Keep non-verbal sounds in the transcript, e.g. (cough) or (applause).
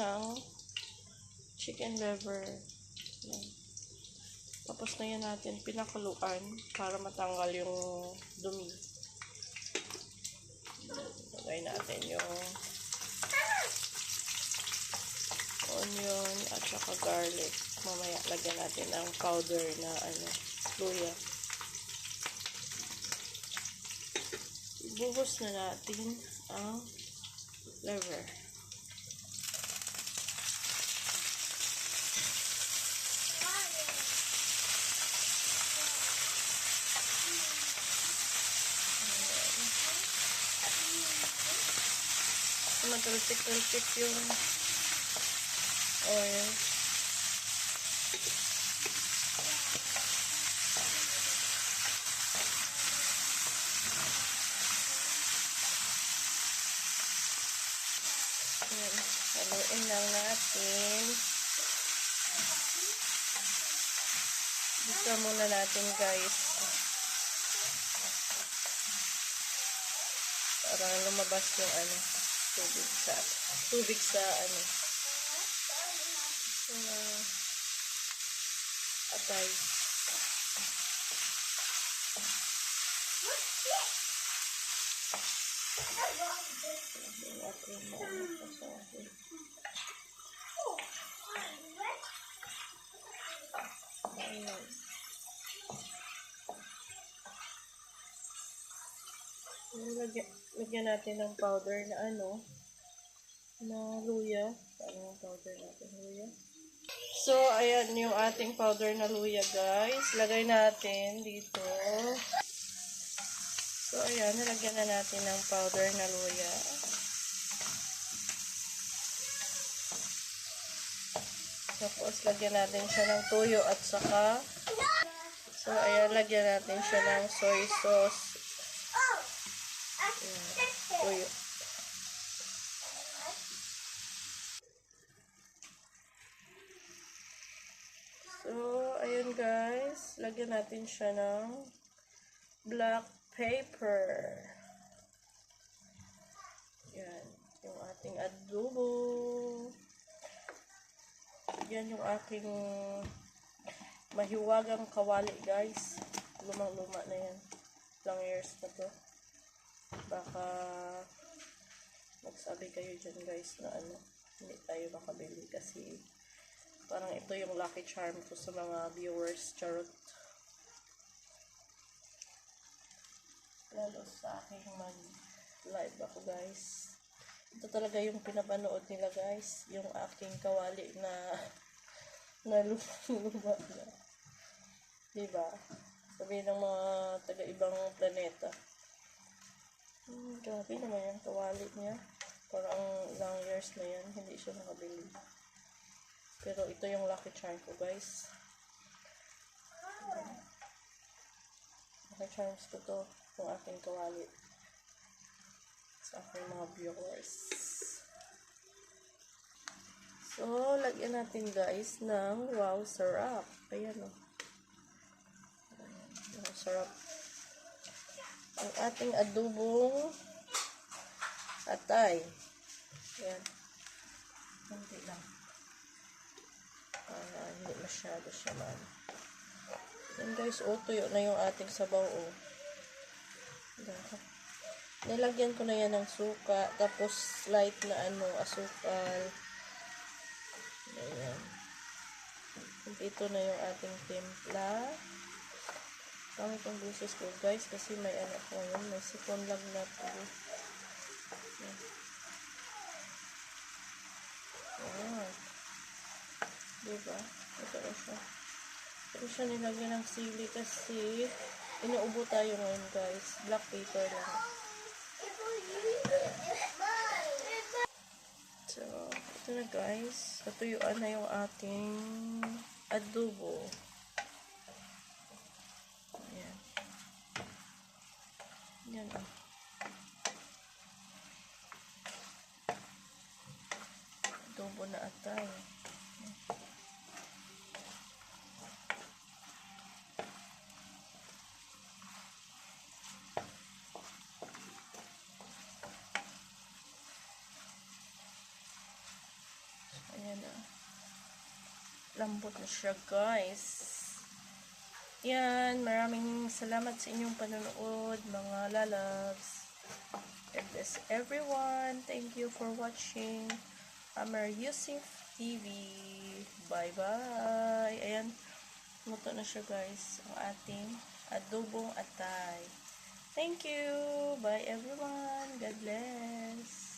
ng chicken liver. Yan. Tapos na yan natin pinakuluan para matanggal yung dumi. Lagay natin yung onion at saka garlic. Mamaya lagyan natin ng powder na ano, luya. Ibuhos na natin ang liver. Matalsik-talsik yung oil. Ayan. Haluin lang natin. Bisa muna natin guys. Para lumabas yung ano, tubig sa, tubig sa ano, sa atay. Ayan. Lagyan, lagyan natin ng powder na ano, na luya. Ano ang powder natin, luya? So, ayan yung ating powder na luya, guys. Lagay natin dito. So, ayan, nilagyan na natin ng powder na luya. Tapos, lagyan natin siya ng tuyo at saka So, ayan, lagyan natin siya ng soy sauce. Ayan, tuyo. So, ayun guys. Lagyan natin siya ng black paper. Yan. Yung ating adobo. Yan yung aking mahiwagang kawali guys. Lumang-luma na yan. Ilang years na to. Baka magsabi kayo dyan guys na ano, hindi tayo makabili kasi Parang ito yung lucky charm ko sa mga viewers. Charot. Lalo sa aking mag-live ako guys. Ito talaga yung pinapanood nila guys. Yung aking kawali na (laughs) na luma na. Diba? Sabi ng mga taga-ibang planeta. Hmm, grabe naman yung kawali niya. Parang ilang years na yan. Hindi siya nakabili. Pero ito yung lucky charm ko, guys. Lucky charms ko to. Yung aking kawali. Sa aking mga viewers. So, lagyan natin, guys, ng wow syrup. Ayan, o. Oh. Wow syrup. Ang ating adobong atay. Ayan. Kunti lang para hindi masyado siya man. Yan guys, oh, tuyo na yung ating sabaw, oh. Diba? Nilagyan ko na yan ng suka, tapos light na ano, asukal. Ayan. Ito na yung ating timpla. Itong buses ko, guys, kasi may ano ko yun, may sipon lang na po. Ayan. Diba? Ito na siya. Ito siya nilagyan ng sili kasi inuubo tayo ngayon guys. Black paper lang. So, ito na guys. Natuyuan na yung ating adobo. Ayan. Yan ah. Adobo na atay. Ayan na. Lambot na siya, guys. Yan, maraming salamat sa inyong panonood, mga lalabs. God bless everyone. Thank you for watching. Amar Yusuf TV. Bye-bye. Ayan, luto na siya, guys. Ang ating adobong atay. Thank you. Bye, everyone. God bless.